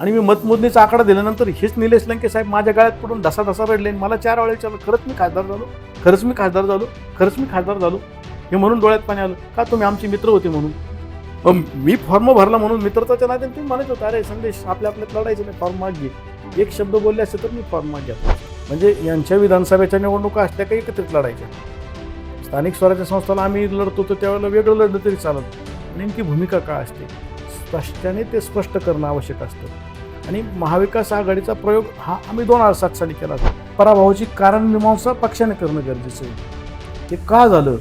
आणि मी मतमोजणीचा आकडा दिल्यानंतर हेच निलेश लंके साहेब माझ्या गाळ्यात पडून धसा धसा रडले आणि मला चार वेळा विचारलं खरंच मी खासदार झालो. खरंच मी खासदार झालो. खरंच मी खासदार झालो. हे म्हणून डोळ्यात पाणी आलं. का तुम्ही आमचे मित्र होते म्हणून? मी फॉर्म भरला म्हणून मित्रताच्या नात्याने तुम्ही म्हणत होता अरे संदेश आपल्या आपल्यात लढायचं नाही फॉर्म माग. घे एक शब्द बोलले असते तर मी फॉर्म माग घ्या म्हणजे यांच्या विधानसभेच्या निवडणुका असल्या काही एकत्रित लढायच्या? स्थानिक स्वराज्य संस्थाला आम्ही लढतो तर त्यावेळेला वेगळं लढलं तरी चालत. नेमकी भूमिका काय असते? स्पष्टाने ते स्पष्ट करणं आवश्यक असतं. आणि महाविकास आघाडीचा प्रयोग हा आम्ही दोन हजार सात साली केला. होता पराभवाची कारण मीमांसा पक्षाने करणं गरजेचं आहे. ते का झालं?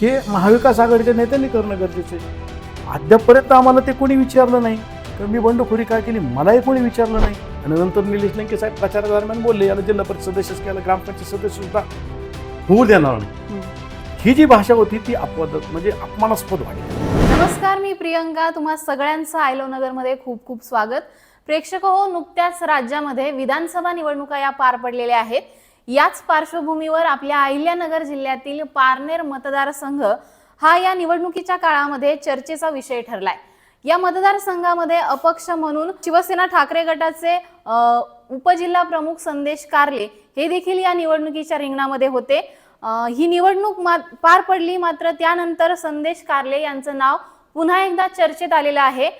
हे महाविकास आघाडीच्या नेत्यांनी करणं गरजेचं आहे. अद्यापपर्यंत आम्हाला ते कोणी विचारलं नाही. तर मी बंडखोरी काय केली? मलाही कोणी विचारलं नाही. आणि नंतर निलेश लंके साहेब प्रचारादरम्यान बोलले याला जिल्हा परिषद सदस्यच केलं ग्रामपंचायत सदस्य सुद्धा होऊ देणार नाही. ही जी भाषा होती ती अपवाद म्हणजे अपमानास्पद वाटली नमस्कार मी प्रियंका. तुम्हा सगळ्यांचं आयलो नगरमध्ये खूप खूप स्वागत. प्रेक्षक हो नुकत्याच राज्यामध्ये विधानसभा निवडणुका या पार पडलेल्या आहेत. याच पार्श्वभूमीवर आपल्या अहिल्यानगर जिल्ह्यातील पारनेर मतदारसंघ हा या निवडणुकीच्या काळामध्ये चर्चेचा विषय ठरलाय. या मतदारसंघामध्ये अपक्ष म्हणून शिवसेना ठाकरे गटाचे उपजिल्हा प्रमुख संदेश कारले हे देखील या निवडणुकीच्या रिंगणामध्ये होते. ही निवडणूक पार पडली मात्र त्यानंतर संदेश कारले यांचं नाव पुन्हा एकदा चर्चेत आलेलं आहे.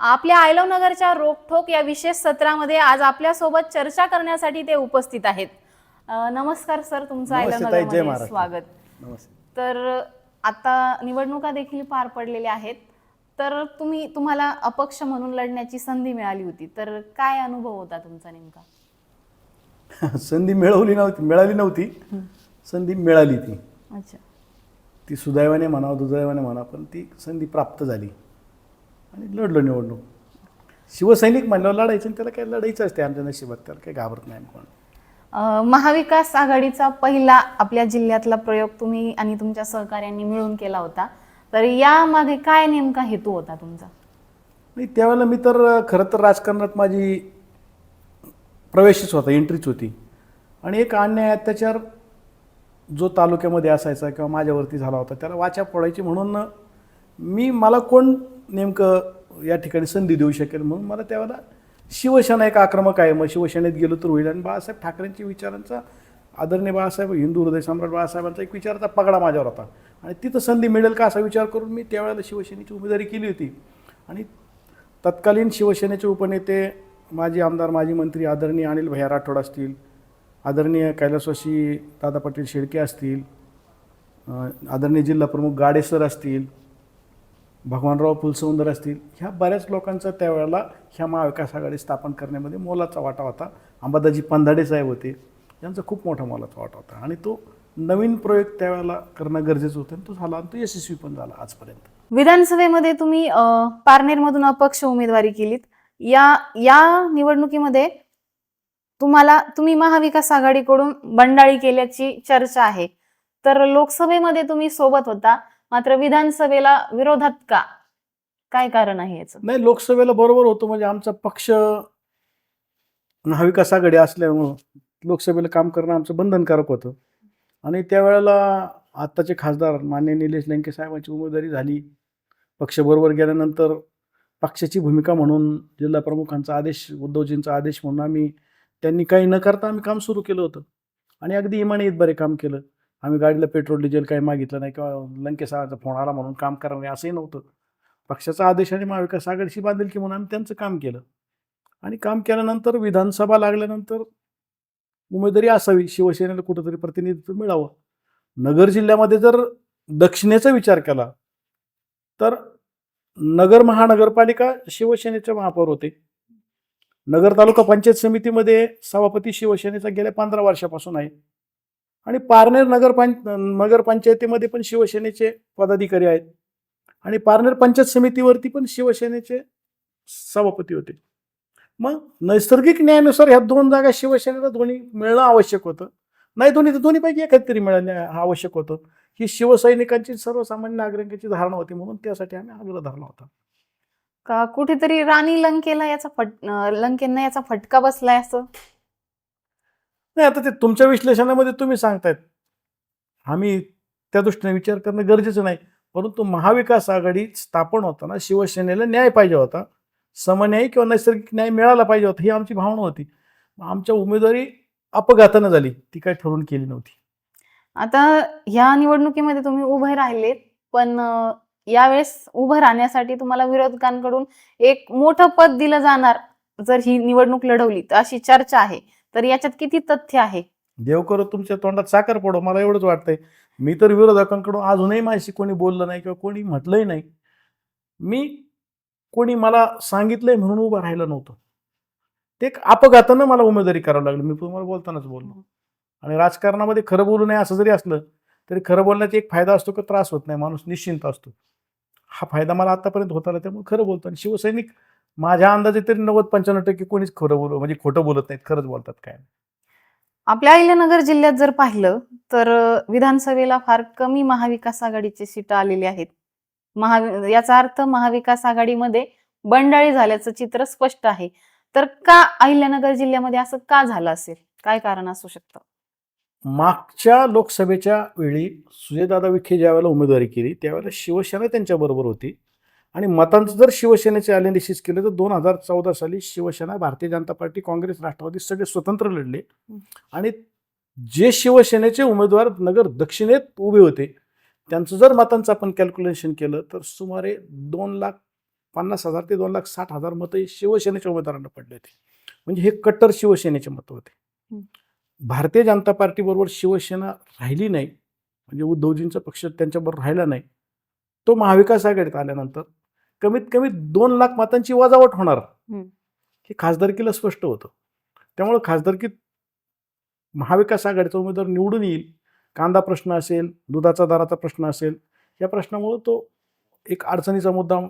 आपल्या आयलव नगरच्या रोकठोक या विशेष सत्रामध्ये आज आपल्यासोबत चर्चा करण्यासाठी ते उपस्थित आहेत. नमस्कार सर तुमचं आयलव महाराष्ट्र. स्वागत. तर आता निवडणुका देखील पार पडलेल्या आहेत. तर तुम्ही तुम्हाला अपक्ष म्हणून लढण्याची संधी मिळाली होती. तर काय अनुभव होता तुमचा नेमका? संधी मिळवली नव्हती मिळाली नव्हती. संधी मिळाली ती. अच्छा. ती सुदैवाने म्हणा दुर्दैवाने म्हणा पण ती संधी प्राप्त झाली. आणि लढलो निवडणूक. शिवसैनिक म्हणल्यावर लढायचं आणि त्याला काय लढायचं असते आमच्या नशिबात त्याला काही घाबरत नाही कोण. महाविकास आघाडीचा पहिला आपल्या जिल्ह्यातला प्रयोग तुम्ही आणि तुमच्या सहकार्यांनी मिळून केला होता. तर यामागे काय नेमका हेतू होता तुमचा? नाही त्यावेळेला मी तर खरं तर राजकारणात माझी प्रवेशच होता एंट्रीच होती. आणि एक अन्याय अत्याचार जो तालुक्यामध्ये असायचा किंवा माझ्यावरती झाला होता त्याला वाचा फोडायची म्हणून मी मला कोण नेमकं या ठिकाणी संधी देऊ शकेल म्हणून मला त्यावेळेला शिवसेना एक आक्रमक आहे. मग शिवसेनेत गेलो तर होईल. आणि बाळासाहेब ठाकरेंच्या विचारांचा आदरणीय बाळासाहेब हिंदू हृदय सम्राट बाळासाहेबांचा एक विचाराचा पगडा माझ्यावर होता. आणि तिथं संधी मिळेल का असा विचार करून मी त्यावेळेला शिवसेनेची उमेदवारी केली होती. आणि तत्कालीन शिवसेनेचे उपनेते माजी आमदार माजी मंत्री आदरणीय अनिल भैया राठोड असतील आदरणीय कैलासवासी दादा पाटील शेळके असतील आदरणीय जिल्हा प्रमुख गाडेसर असतील भगवानराव फुलसौंदर असतील ह्या बऱ्याच लोकांचा त्यावेळेला ह्या महाविकास आघाडी स्थापन करण्यामध्ये मोलाचा वाटा होता. अंबादाजी पंधाडे साहेब होते यांचा खूप मोठा मोलाचा वाटा होता. आणि तो नवीन प्रयोग त्यावेळेला करणं गरजेचं होतं आणि तो झाला आणि तो यशस्वी पण झाला आजपर्यंत. विधानसभेमध्ये तुम्ही पारनेरमधून अपक्ष उमेदवारी केलीत. या या निवडणुकीमध्ये तुम्हाला तुम्ही महाविकास आघाडीकडून बंडाळी केल्याची चर्चा आहे. तर लोकसभेमध्ये तुम्ही सोबत होता मात्र विधानसभेला विरोधात का? काय कारण आहे याचं? नाही लोकसभेला बरोबर होतो म्हणजे आमचा पक्ष महाविकास आघाडी असल्यामुळं लोकसभेला काम करणं आमचं बंधनकारक होतं. आणि त्यावेळेला आत्ताचे खासदार मान्य निलेश लंके साहेबांची उमेदवारी झाली. पक्ष बरोबर गेल्यानंतर पक्षाची भूमिका म्हणून जिल्हा प्रमुखांचा आदेश उद्धवजींचा आदेश म्हणून आम्ही त्यांनी काही न करता आम्ही काम सुरू केलं होतं. आणि अगदी इमाने बरे काम केलं. आम्ही गाडीला पेट्रोल डिझेल काही मागितलं नाही किंवा लंके फोन आला म्हणून काम करा नाही असंही नव्हतं. पक्षाचा आदेश आणि महाविकास आघाडीशी बांधिलकी म्हणून आम्ही त्यांचं काम केलं. आणि काम केल्यानंतर विधानसभा लागल्यानंतर उमेदवारी असावी शिवसेनेला कुठंतरी प्रतिनिधित्व मिळावं. नगर जिल्ह्यामध्ये जर दक्षिणेचा विचार केला तर नगर महानगरपालिका शिवसेनेचे महापौर होते. नगर तालुका पंचायत समितीमध्ये सभापती शिवसेनेचा गेल्या पंधरा वर्षापासून आहे. आणि पारनेर नगर पं नगरपंचायतीमध्ये पण शिवसेनेचे पदाधिकारी आहेत. आणि पारनेर पंचायत समितीवरती पण शिवसेनेचे सभापती होते. मग नैसर्गिक न्यायानुसार ह्या दोन जागा शिवसेनेला दोन्ही मिळणं आवश्यक होतं. नाही दोन्ही तर दोन्हीपैकी एखाद तरी मिळणं आवश्यक होतं. ही शिवसैनिकांची सर्वसामान्य नागरिकांची धारणा होती म्हणून त्यासाठी आम्ही आग्रह धरला होता. का कुठेतरी राणी लंकेला याचा फट लंकेंना याचा फटका बसलाय असं? नाही आता ते तुमच्या विश्लेषणामध्ये तुम्ही सांगतायत. आम्ही त्या दृष्टीने विचार करणं गरजेचं नाही. परंतु महाविकास आघाडी स्थापन होताना शिवसेनेला न्याय पाहिजे होता. समन्यायी किंवा नैसर्गिक न्याय मिळाला पाहिजे होता ही आमची भावना होती. आमच्या उमेदवारी अपघातानं झाली. ती काही ठरवून केली नव्हती. आता ह्या निवडणुकीमध्ये तुम्ही उभे राहिलेत पण यावेळेस उभं राहण्यासाठी तुम्हाला विरोधकांकडून एक मोठं पद दिलं जाणार जर ही निवडणूक लढवली तर अशी चर्चा आहे. तर याच्यात किती तथ्य आहे? देव करो तुमच्या तोंडात साखर पडो मला एवढंच वाटतंय. मी तर विरोधकांकडून अजूनही माझ्याशी कोणी बोललं नाही किंवा कोणी म्हटलंही नाही. मी कोणी मला सांगितलंय म्हणून उभं राहिलं नव्हतं. ते एक अपघातानं मला उमेदवारी करावं लागली. मी तुम्हाला बोलतानाच बोललो. आणि राजकारणामध्ये खरं बोलू नये असं जरी असलं तरी खरं बोलण्याचा एक फायदा असतो की? त्रास होत नाही. माणूस निश्चिंत असतो. हा फायदा मला आतापर्यंत होत आला त्यामुळे खरं बोलतो. आणि शिवसैनिक माझ्या अंदाजे तरी नव्वद पंच्याण्णव टक्के कोणीच खरं बोल म्हणजे खोटं बोलत नाहीत खरंच बोलतात काय आपल्या अहिल्यानगर जिल्ह्यात जर पाहिलं तर विधानसभेला फार कमी महाविकास आघाडीची सीट आलेली आहेत. महा याचा अर्थ महाविकास आघाडीमध्ये बंडाळी झाल्याचं चित्र स्पष्ट आहे. तर का अहिल्यानगर जिल्ह्यामध्ये असं का झालं असेल? काय कारण असू शकतं? मागच्या लोकसभेच्या वेळी सुजयदादा विखे ज्यावेळेला उमेदवारी केली त्यावेळेला शिवसेना त्यांच्याबरोबर होती. आणि मतांचं जर शिवसेनेचे अॅनालिसिस केलं तर दोन हजार चौदा साली शिवसेना भारतीय जनता पार्टी काँग्रेस राष्ट्रवादी सगळे स्वतंत्र लढले. आणि जे शिवसेनेचे उमेदवार नगर दक्षिणेत उभे होते त्यांचं जर मतांचं आपण कॅल्क्युलेशन केलं तर सुमारे दोन लाख पन्नास हजार ते दोन लाख साठ हजार मतं शिवसेनेच्या उमेदवारांना पडले होते. म्हणजे हे कट्टर शिवसेनेचे मतं होते. भारतीय जनता पार्टीबरोबर शिवसेना राहिली नाही म्हणजे उद्धवजींचा पक्ष त्यांच्याबरोबर राहिला नाही तो महाविकास आघाडीत आल्यानंतर कमीत कमी दोन लाख मतांची वजावट होणार. हं. खासदारकीला स्पष्ट होतं. त्यामुळं खासदारकीत महाविकास आघाडीचा उमेदवार निवडून येईल. कांदा प्रश्न असेल दुधाचा दराचा प्रश्न असेल या प्रश्नामुळं तो एक अडचणीचा मुद्दा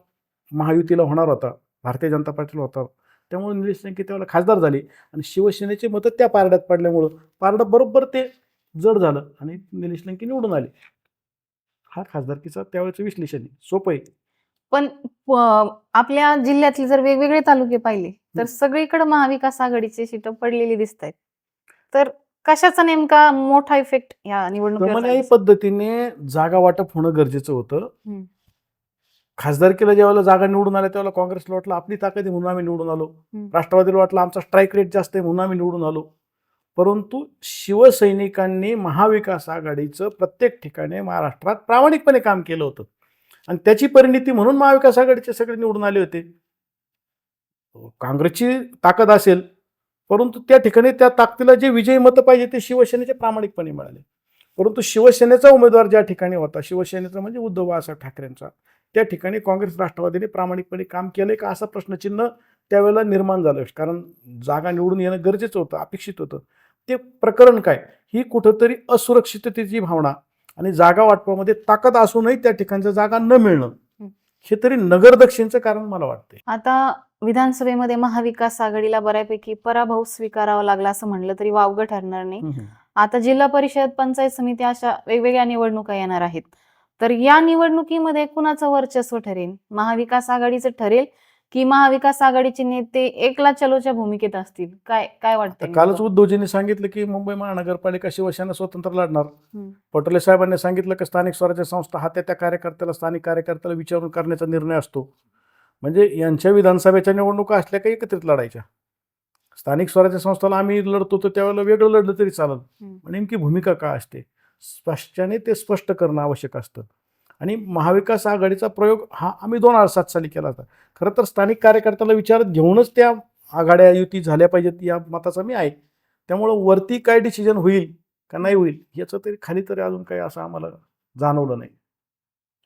महायुतीला होणार होता भारतीय जनता पार्टीला होता. त्यामुळे निलेश लंके त्यावेळेला खासदार झाले आणि शिवसेनेचे मतं त्या पारड्यात पडल्यामुळं पारडं बरोबर ते जड झालं आणि निलेश लंके निवडून आले हा खासदारकीचा त्यावेळेचं विश्लेषण आहे सोपं आहे पण आपल्या जिल्ह्यातले जर वेगवेगळे तालुके पाहिले तर. सगळीकडे महाविकास आघाडीची सीटं पडलेली दिसत आहेत तर कशाचा नेमका मोठा इफेक्ट या झाला? पद्धतीने जागा वाटप होणं गरजेचं होतं. खासदारकीला ज्यावेळेला जागा निवडून आल्या त्यावेळेला काँग्रेसला वाटलं आपली ताकद आहे म्हणून आम्ही निवडून आलो. राष्ट्रवादीला वाटलं आमचा स्ट्राईक रेट जास्त आहे म्हणून आम्ही निवडून आलो. परंतु शिवसैनिकांनी महाविकास आघाडीचं प्रत्येक ठिकाणी महाराष्ट्रात प्रामाणिकपणे काम केलं होतं. आणि त्याची परिणिती म्हणून महाविकास आघाडीचे सगळे निवडून आले होते. काँग्रेसची ताकद असेल परंतु त्या ठिकाणी त्या ताकदीला जे विजयी मतं पाहिजे ते शिवसेनेचे प्रामाणिकपणे मिळाले. परंतु शिवसेनेचा उमेदवार ज्या ठिकाणी होता शिवसेनेचा म्हणजे उद्धव बाळासाहेब ठाकरेंचा त्या ठिकाणी काँग्रेस राष्ट्रवादीने प्रामाणिकपणे काम केलंय का असं प्रश्नचिन्ह त्यावेळेला निर्माण झालं. कारण जागा निवडून येणं गरजेचं होतं अपेक्षित होतं. ते प्रकरण काय? ही कुठंतरी असुरक्षिततेची भावना आणि जागा वाटपामध्ये ताकद असूनही त्या ठिकाणच्या जागा न मिळणं हं. तरी नगर दक्षिणचं कारण मला वाटतंय. आता विधानसभेमध्ये महाविकास आघाडीला बऱ्यापैकी पराभव स्वीकारावा लागला असं म्हणलं तरी वावगं ठरणार नाही. आता जिल्हा परिषद पंचायत समिती अशा वेगवेगळ्या निवडणुका येणार आहेत. तर या निवडणुकीमध्ये कुणाचं वर्चस्व ठरेल? महाविकास आघाडीचं ठरेल की महाविकास आघाडीचे नेते एकला चलोच्या भूमिकेत असतील? काय काय वाटतं कालच उद्धवजींनी सांगितलं की मुंबई महानगरपालिका शिवसेना स्वतंत्र लढणार. पटोले साहेबांनी सांगितलं की स्थानिक स्वराज्य संस्था हा त्या त्या कार्यकर्त्याला स्थानिक कार्यकर्त्याला विचारून करण्याचा निर्णय असतो. म्हणजे यांच्या विधानसभेच्या निवडणुका असल्या का एकत्रित लढायच्या? स्थानिक स्वराज्य संस्थाला आम्ही लढतो तर त्यावेळेला वेगळं लढलं तरी चालेल. पण नेमकी भूमिका काय असते? स्पष्टाने ते स्पष्ट करणं आवश्यक असतं. आणि महाविकास आघाडीचा प्रयोग हा आम्ही दोन हजार सात साली केला होता. खरं तर स्थानिक कार्यकर्त्याला विचारात घेऊनच त्या आघाड्या युती झाल्या पाहिजेत या मताचा मी आहे. त्यामुळं वरती काय डिसिजन होईल का नाही होईल याचं तरी खाली तरी अजून काही असं आम्हाला जाणवलं नाही.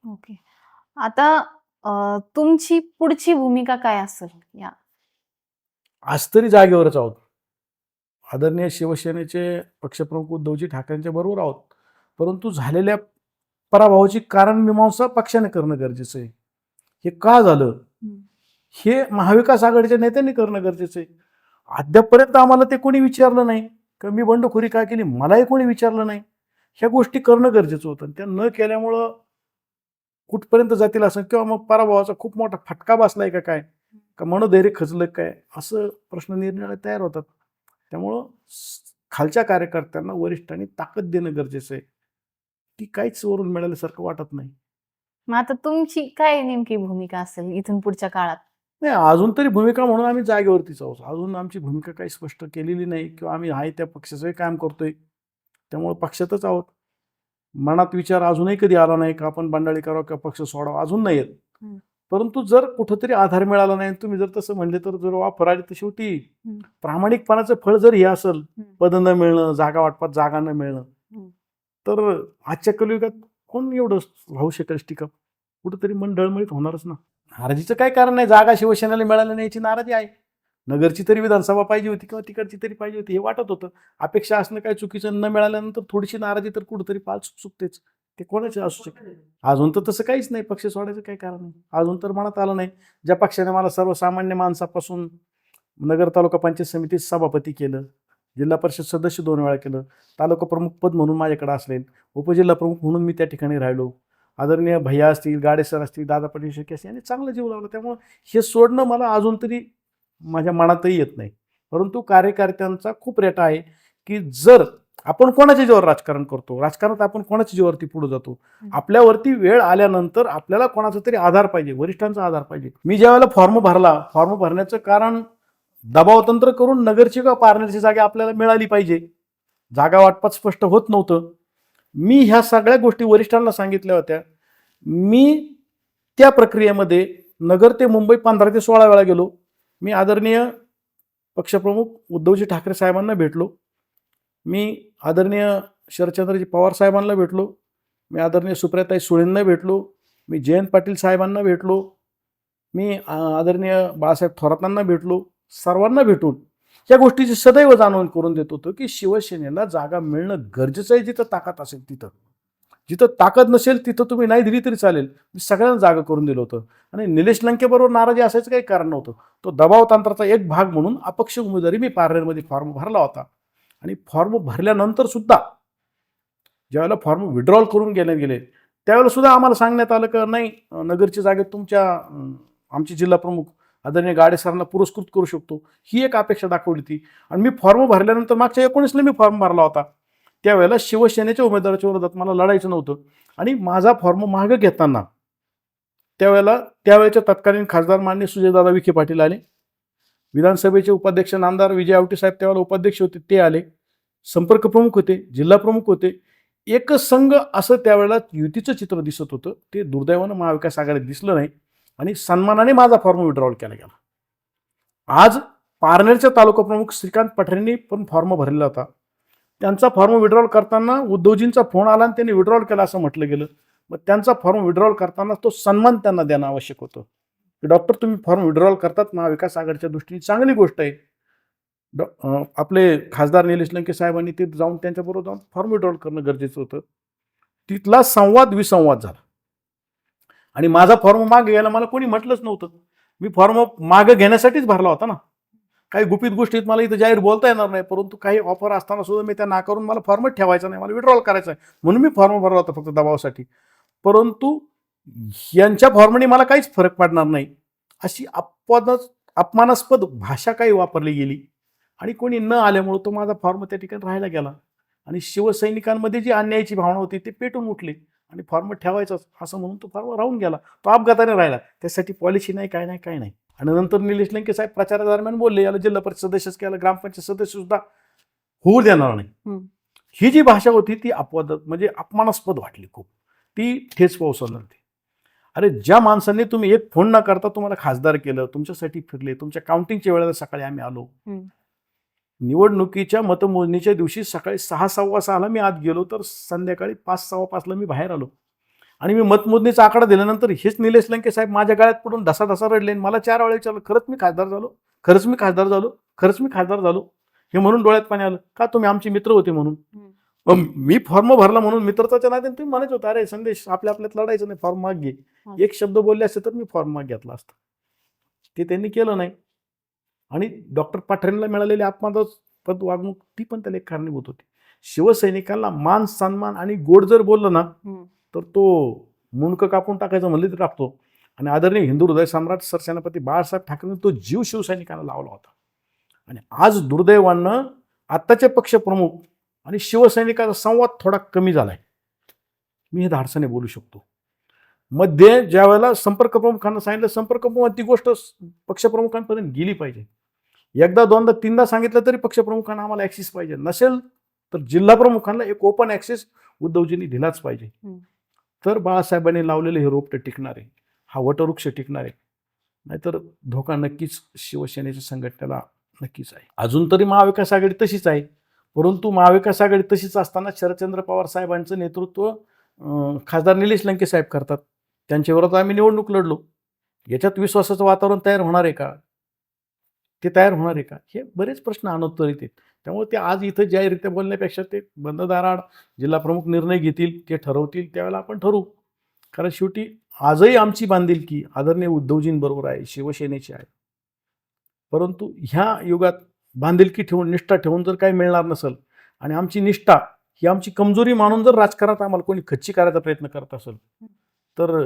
ओके. आता तुमची पुढची भूमिका काय असेल? या. आज तरी जागेवरच आहोत. आदरणीय शिवसेनेचे पक्षप्रमुख उद्धवजी ठाकरेंच्या बरोबर आहोत. परंतु झालेल्या पराभवाची कारण मीमांसा पक्षाने करणं गरजेचं आहे. हे का झालं? हे महाविकास आघाडीच्या नेत्यांनी करणं गरजेचं आहे. अद्यापपर्यंत आम्हाला ते कोणी विचारलं नाही. का मी बंडखोरी काय केली? मलाही कोणी विचारलं नाही. ह्या गोष्टी करणं गरजेचं होतं त्या न केल्यामुळं कुठपर्यंत जातील असं किंवा मग पराभवाचा खूप मोठा फटका बसलाय का काय? का मनोधैर्य खचलं काय? असं प्रश्न निर्णय तयार होतात. त्यामुळं खालच्या कार्यकर्त्यांना वरिष्ठांनी ताकद देणं गरजेचं आहे. ती काहीच वरून मिळाल्यासारखं वाटत नाही मग आता तुमची काय नेमकी भूमिका असेल इथून पुढच्या काळात नाही अजून तरी भूमिका म्हणून आम्ही जागेवरतीच आहोत अजून आमची भूमिका काही स्पष्ट केलेली नाही किंवा आम्ही आहे त्या पक्षाचंही काम करतोय त्यामुळे पक्षातच आहोत मनात विचार अजूनही कधी आला नाही का आपण बंडाळी करावं किंवा पक्ष सोडावा अजून नाही येत. परंतु जर कुठंतरी आधार मिळाला नाही तुम्ही जर तसं म्हणले तर जर वापर आली तर शेवटी. प्रामाणिकपणाचं फळ जर हे असेल. पद न मिळणं जागा वाटपात जागा न मिळणं. तर आजच्या कलियुगात कोण एवढं राहू शकेल टीका कुठंतरी मन डळमळीत होणारच ना. नाराजीचं काय कारण नाही जागा शिवसेनेला मिळाली नाही याची नाराजी आहे. नगरची तरी विधानसभा पाहिजे होती किंवा तिकडची तरी पाहिजे होती हे वाटत होतं. अपेक्षा असणं काय चुकीचं? न मिळाल्यानंतर थोडीशी नाराजी तर कुठंतरी पाल चुकतेच. ते कोणाचे असू शकते अजून तर तसं काहीच नाही पक्ष सोडायचं काही कारण नाही अजून तर मनात आलं नाही. ज्या पक्षाने मला सर्वसामान्य माणसापासून नगर तालुका पंचायत समितीत सभापती केलं जिल्हा परिषद सदस्य दोन वेळा केलं. तालुका प्रमुख पद म्हणून माझ्याकडे असले उपजिल्हा प्रमुख म्हणून मी त्या ठिकाणी राहिलो. आदरणीय भैया असतील गाडेसर असतील दादा पाटील शेळके असतील यांनी चांगलं जीव लावलं. त्यामुळं हे सोडणं मला अजून तरी माझ्या मनातही येत नाही. परंतु कार्यकर्त्यांचा खूप रेटा आहे की जर आपण कोणाच्या जीवावर राजकारण करतो राजकारणात आपण कोणाच्या जीवावरती पुढे जातो. आपल्यावरती वेळ आल्यानंतर आपल्याला कोणाचा तरी आधार पाहिजे वरिष्ठांचा आधार पाहिजे. मी ज्यावेळेला फॉर्म भरला फॉर्म भरण्याचं कारण दबावतंत्र करून नगरची किंवा पारनेरची जागा आपल्याला मिळाली पाहिजे. जागा वाटपात स्पष्ट होत नव्हतं. मी ह्या सगळ्या गोष्टी वरिष्ठांना सांगितल्या होत्या. मी त्या प्रक्रियेमध्ये नगर ते मुंबई पंधरा ते सोळा वेळा गेलो. मी आदरणीय पक्षप्रमुख उद्धवजी ठाकरे साहेबांना भेटलो. मी आदरणीय शरदचंद्रजी पवार साहेबांना भेटलो. मी आदरणीय सुप्रियाताई सुळेंना भेटलो. मी जयंत पाटील साहेबांना भेटलो. मी आदरणीय बाळासाहेब थोरातांना भेटलो. सर्वांना भेटून या गोष्टीची सदैव जाणून करून देत होतो की शिवसेनेला जागा मिळणं गरजेचं आहे जिथं ताकद असेल तिथं. जिथं ताकद नसेल तिथं तुम्ही नाही दिली तरी चालेल. मी सगळ्यांना जागा करून दिलं होतं. आणि निलेश लंकेबरोबर नाराजी असायचं काही कारण नव्हतं. तो दबाव तंत्राचा एक भाग म्हणून अपक्ष उमेदवारी मी पार्लरमध्ये फॉर्म भरला होता. आणि फॉर्म भरल्यानंतर सुद्धा ज्यावेळेला फॉर्म विड्रॉल करून गेले गेले त्यावेळेला सुद्धा आम्हाला सांगण्यात आलं का नाही नगरच्या जागेत तुमच्या आमचे जिल्हा प्रमुख आदरणीय गाडे सरांना पुरस्कृत करू शकतो. ही एक अपेक्षा दाखवली ती आणि मी फॉर्म भरल्यानंतर मागच्या एकोणीसला मी फॉर्म भरला होता. त्यावेळेला शिवसेनेच्या उमेदवाराच्या विरोधात मला लढायचं नव्हतं. आणि माझा फॉर्म मागं घेताना त्यावेळेला त्यावेळेचे तत्कालीन खासदार मान्य सुजयदादा विखे पाटील आले. विधानसभेचे उपाध्यक्ष नामदार विजय आवटे साहेब त्यावेळेला उपाध्यक्ष होते ते आले. संपर्क प्रमुख होते जिल्हा प्रमुख होते. एकच संघ असं त्यावेळेला युतीचं चित्र दिसत होतं. ते दुर्दैवानं महाविकास आघाडीत दिसलं नाही. आणि सन्मानाने माझा फॉर्म विड्रॉल केला गेला. आज पारनेरचे तालुका प्रमुख श्रीकांत पठारेंनी पण फॉर्म भरलेला होता. त्यांचा फॉर्म विड्रॉल करताना उद्धवजींचा फोन आला आणि त्यांनी विड्रॉल केला असं म्हटलं गेलं. मग त्यांचा फॉर्म विड्रॉल करताना तो सन्मान त्यांना देणं आवश्यक होतं. की डॉक्टर तुम्ही फॉर्म विड्रॉल करतात महाविकास आघाडीच्या दृष्टीने चांगली गोष्ट आहे. डॉ आपले खासदार निलेश लंके साहेबांनी ते जाऊन त्यांच्याबरोबर जाऊन फॉर्म विड्रॉल करणं गरजेचं होतं. तिथला संवाद विसंवाद झाला. आणि माझा फॉर्म मागे घ्यायला मला कोणी म्हटलंच नव्हतं. मी फॉर्म मागे घेण्यासाठीच भरला होता ना. काही गुपित गोष्टीत मला इथं जाहीर बोलता येणार नाही परंतु काही ऑफर असताना सुद्धा मी त्या नाकारून मला फॉर्मच ठेवायचा नाही मला विड्रॉल करायचा आहे. म्हणून मी फॉर्म भरला होता फक्त दबावासाठी. परंतु यांच्या फॉर्मने मला काहीच फरक पडणार नाही. अशी अपवाद अपमानास्पद भाषा काही वापरली गेली. आणि कोणी न आल्यामुळं तो माझा फॉर्म त्या ठिकाणी राहायला गेला. आणि शिवसैनिकांमध्ये जी अन्यायाची भावना होती ते पेटून उठले. आणि फॉर्म ठेवायचाच असं म्हणून तो फॉर्म राहून गेला. तो अपघाताने राहिला. त्यासाठी पॉलिसी नाही काय नाही काय नाही. आणि नंतर निलेश लंके साहेब प्रचारादरम्यान बोलले याला जिल्हा परिषद सदस्यच केलं ग्रामपंचायत सदस्य सुद्धा होऊ देणार नाही. ही जी भाषा होती ती अपवाद म्हणजे अपमानास्पद वाटली खूप. ती ठेच पोहोचवणार ती अरे ज्या माणसांनी तुम्ही एक फोन न करता तुम्हाला खासदार केलं तुमच्यासाठी फिरले तुमच्या काउंटिंगच्या वेळेला सकाळी आम्ही आलो. निवडणुकीच्या मतमोजणीच्या दिवशी सकाळी सहा सव्वा सहाला मी आत गेलो तर संध्याकाळी पाच सव्वा पाचला मी बाहेर आलो. आणि मी मतमोजणीचा आकडा दिल्यानंतर हेच निलेश लंके साहेब माझ्या गाळ्यात पडून ढसा ढसा रडले आणि मला चार वेळा विचारलं खरंच मी खासदार झालो? खरंच मी खासदार झालो? खरंच मी खासदार झालो? हे म्हणून डोळ्यात पाणी आलं का तुम्ही आमचे मित्र होते म्हणून? मी फॉर्म भरला म्हणून मित्रताच्या नात्याने तुम्ही म्हणायचं होतं अरे संदेश आपल्या आपल्यात लढायचं नाही फॉर्म माग. घे. एक शब्द बोलले असते तर मी फॉर्म माग घेतला असता. ते त्यांनी केलं नाही. आणि डॉक्टर पाठरेंना मिळालेली अपमानास्पद वागणूक ती पण त्याला एक कारणीभूत होती. शिवसैनिकांना मान सन्मान आणि गोड जर बोललं ना. तर तो मुंडकं कापून टाकायचं म्हणलं तरी टाकतो. आणि आदरणीय हिंदू हृदय सम्राट सरसेनापती बाळासाहेब ठाकरेंनी तो जीव शिवसैनिकांना लावला होता. आणि आज दुर्दैवानं आत्ताचे पक्षप्रमुख आणि शिवसैनिकाचा संवाद थोडा कमी झालाय. मी हे धाडसाने बोलू शकतो. मध्ये ज्या वेळेला संपर्क प्रमुखांना सांगितलं संपर्क प्रमुख ती गोष्ट पक्षप्रमुखांपर्यंत गेली पाहिजे. एकदा दोनदा तीनदा सांगितलं तरी पक्षप्रमुखांना आम्हाला ऍक्सेस पाहिजे. नसेल तर जिल्हा प्रमुखांना एक ओपन ऍक्सेस उद्धवजींनी दिलाच पाहिजे. तर बाळासाहेबांनी लावलेले हे रोपटे टिकणार आहे हा वटवृक्ष टिकणार आहे नाहीतर धोका नक्कीच शिवसेनेच्या संघटनेला नक्कीच आहे. अजून तरी महाविकास आघाडी तशीच आहे. परंतु महाविकास आघाडी तशीच असताना शरदचंद्र पवार साहेबांचं नेतृत्व खासदार निलेश लंके साहेब करतात. त्यांच्या विरोधात आम्ही निवडणूक लढलो. याच्यात विश्वासाचं वातावरण तयार होणार आहे का? ते तयार होणार आहे का? हे बरेच प्रश्न अनुत्तरित आहेत त्यामुळे ते आज इथं ज्यारित्या बोलण्यापेक्षा ते बंद दाराड जिल्हा प्रमुख निर्णय घेतील ते ठरवतील त्यावेळेला आपण ठरवू. कारण शेवटी आजही आमची बांधिलकी आदरणीय उद्धवजींबरोबर आहे शिवसेनेची आहे. परंतु ह्या युगात बांधिलकी ठेवून निष्ठा ठेवून जर काही मिळणार नसेल आणि आमची निष्ठा ही आमची कमजोरी मानून जर राजकारणात आम्हाला कोणी खच्ची करायचा प्रयत्न करत असेल तर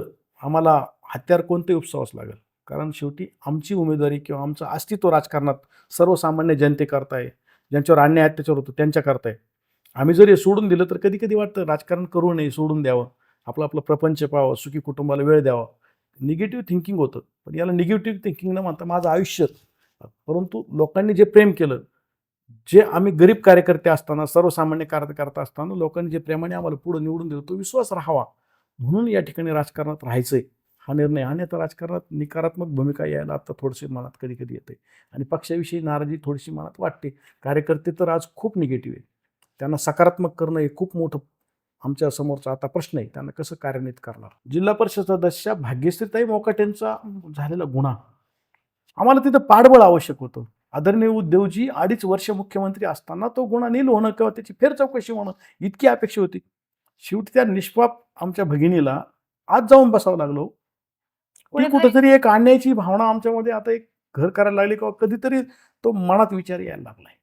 आम्हाला हत्यार कोणते उपसावास लागेल. कारण शेवटी आमची उमेदवारी किंवा आमचं अस्तित्व राजकारणात सर्वसामान्य जनते करताय ज्यांच्यावर अन्याय अत्याचार होतो त्यांच्या करताय. आम्ही जर हे सोडून दिलं तर कधी कधी वाटतं राजकारण करू नये सोडून द्यावं आपलं आपलं प्रपंच पाहावं सुखी कुटुंबाला वेळ द्यावा. निगेटिव्ह थिंकिंग होतं पण याला निगेटिव्ह थिंकिंग न मानता माझं आयुष्य. परंतु लोकांनी जे प्रेम केलं जे आम्ही गरीब कार्यकर्ते असताना सर्वसामान्य कार्यकर्ता असताना लोकांनी जे प्रेमाने आम्हाला पुढे निवडून दिलं तो विश्वास राहावा. म्हणून या ठिकाणी राजकारणात राहायचं आहे हा निर्णय आणि आता राजकारणात निकारात्मक भूमिका यायला आता थोडीशी मनात कधी कधी येते आणि पक्षाविषयी नाराजी थोडीशी मनात वाटते. कार्यकर्ते तर आज खूप निगेटिव्ह आहे त्यांना सकारात्मक करणं हे खूप मोठं आमच्या समोरचा आता प्रश्न आहे. त्यांना कसं कार्यान्वित करणार? जिल्हा परिषद सदस्य भाग्यश्रीताई मोकाटेंचा झालेला गुन्हा. आम्हाला तिथं पाठबळ आवश्यक होतं. आदरणीय उद्योगजी अडीच वर्ष मुख्यमंत्री असताना तो गुन्हा नील होणं किंवा त्याची फेर चौकशी होणं इतकी अपेक्षा होती. शेवटी त्या निष्पाप आमच्या भगिनीला आज जाऊन बसावं लागलो हो. ती कुठेतरी- एक आणण्याची भावना आमच्यामध्ये आता एक घर करायला लागली किंवा कधीतरी तो मनात विचार यायला लागलाय.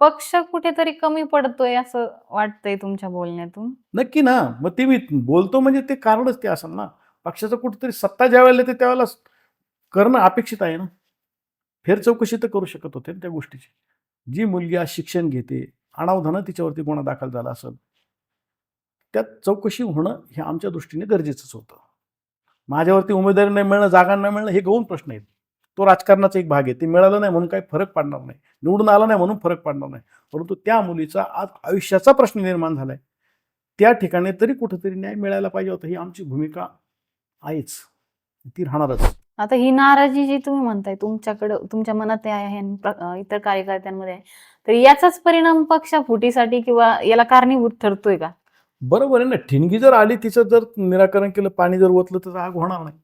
पक्ष कुठेतरी कमी पडतोय असं वाटतंय तुमच्या बोलण्यातून? नक्की ना. मग ते मी बोलतो म्हणजे ते कारणच ते असेल ना. पक्षाचं कुठेतरी सत्ता ज्या वेळेला येते त्यावेळेला करणं अपेक्षित आहे ना. फेर चौकशी तर करू शकत होते ना त्या गोष्टीची. जी मुलगी आज शिक्षण घेते अनावधानं तिच्यावरती गुन्हा दाखल झाला असेल त्यात चौकशी होणं हे आमच्या दृष्टीने गरजेचंच होतं. माझ्यावरती उमेदवारी नाही मिळणं जागा नाही मिळणं हे गौण प्रश्न आहेत. तो राजकारणाचा एक भाग आहे. ते मिळालं नाही म्हणून काही फरक पडणार नाही. निवडून आला नाही म्हणून फरक पडणार नाही. परंतु त्या मुलीचा आज आयुष्याचा प्रश्न निर्माण झालाय. त्या ठिकाणी तरी कुठेतरी न्याय मिळायला पाहिजे होता ही आमची भूमिका आहेच. ती राहणारच. आता ही नाराजी जी तुम्ही म्हणताय तुमच्याकडे तुमच्या मनात आहे आणि प्र- इतर कार्यकर्त्यांमध्ये आहे तर याचाच परिणाम पक्ष फुटीसाठी किंवा याला कारणीभूत ठरतोय का? बरोबर आहे ना. ठिणगी जर आली तिचं जर निराकरण केलं पाणी जर ओतलं तर आग होणार नाही.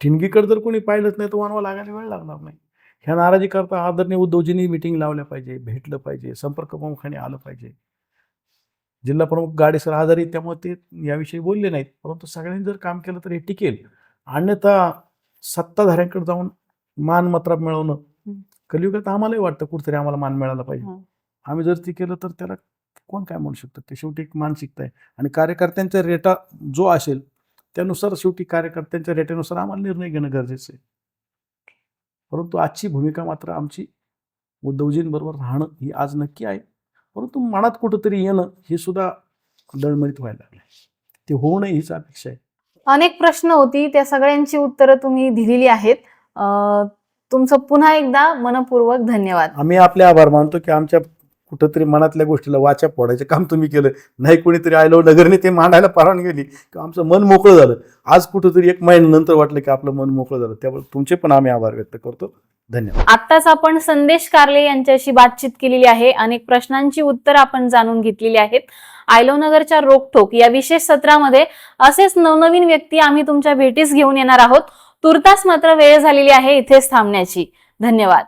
ठिणगीकडे जर कोणी पाहिलंच नाही तर वानवा लागायला वेळ लागणार नाही. ह्या नाराजी करता आदरणीय उद्धवजींनी मिटिंग लावल्या पाहिजे भेटलं पाहिजे संपर्क प्रमुखाने आलं पाहिजे. जिल्हा प्रमुख गाडीसर आजारी आहेत, त्यामुळे ते याविषयी बोलले नाहीत. परंतु सगळ्यांनी जर काम केलं तर हे टिकेल. अन्यथा सत्ताधाऱ्यांकडे जाऊन मान मत्राप मिळवणं. कलियुगात आम्हालाही वाटतं कुठेतरी आम्हाला मान मिळाला पाहिजे. हं. आम्ही जर ते केलं तर त्याला कोण काय म्हणू शकतं? ते शेवटी एक मानसिकता आहे. आणि कार्यकर्त्यांचा रेटा जो असेल त्यानुसार शेवटी कार्यकर्त्यांच्या रेट्यानुसार आम्हाला निर्णय घेणं गरजेचं आहे. परंतु आजची भूमिका मात्र आमची उद्धवजींबरोबर राहणं ही आज नक्की आहे. परंतु मनात कुठंतरी येणं हे सुद्धा डळमळीत व्हायला लागलं ते होऊ नये हीच अपेक्षा आहे. अनेक प्रश्न होती. त्या सगळ्यांची उत्तरं तुम्ही दिलेली आहेत. तुमचं पुन्हा एकदा मनपूर्वक धन्यवाद. आम्ही आपले आभार मानतो की आमच्या कुठंतरी मनातल्या गोष्टीला वाचा पडायचं काम तुम्ही केलं. नाही कोणीतरी आयलो नगरने ते मांडायला परवानगी गेली. की आमचं मन मोकळं झालं. आज कुठंतरी एक महिन्यानंतर वाटलं की आपलं मन मोकळं झालं. त्यामुळे तुमचे पण आम्ही आभार व्यक्त करतो. धन्यवाद. आत्ताच आपण संदेश कारले यांच्याशी बातचीत केलेली आहे. अनेक प्रश्नांची उत्तर आपण जाणून घेतलेली आहेत. आयलोनगरच्या रोकठोक या विशेष सत्रामध्ये असेच नवनवीन व्यक्ती आम्ही तुमच्या भेटीस घेऊन येणार आहोत. तुर्तास मात्र वेळ झालेली आहे इथेच थांबण्याची. धन्यवाद.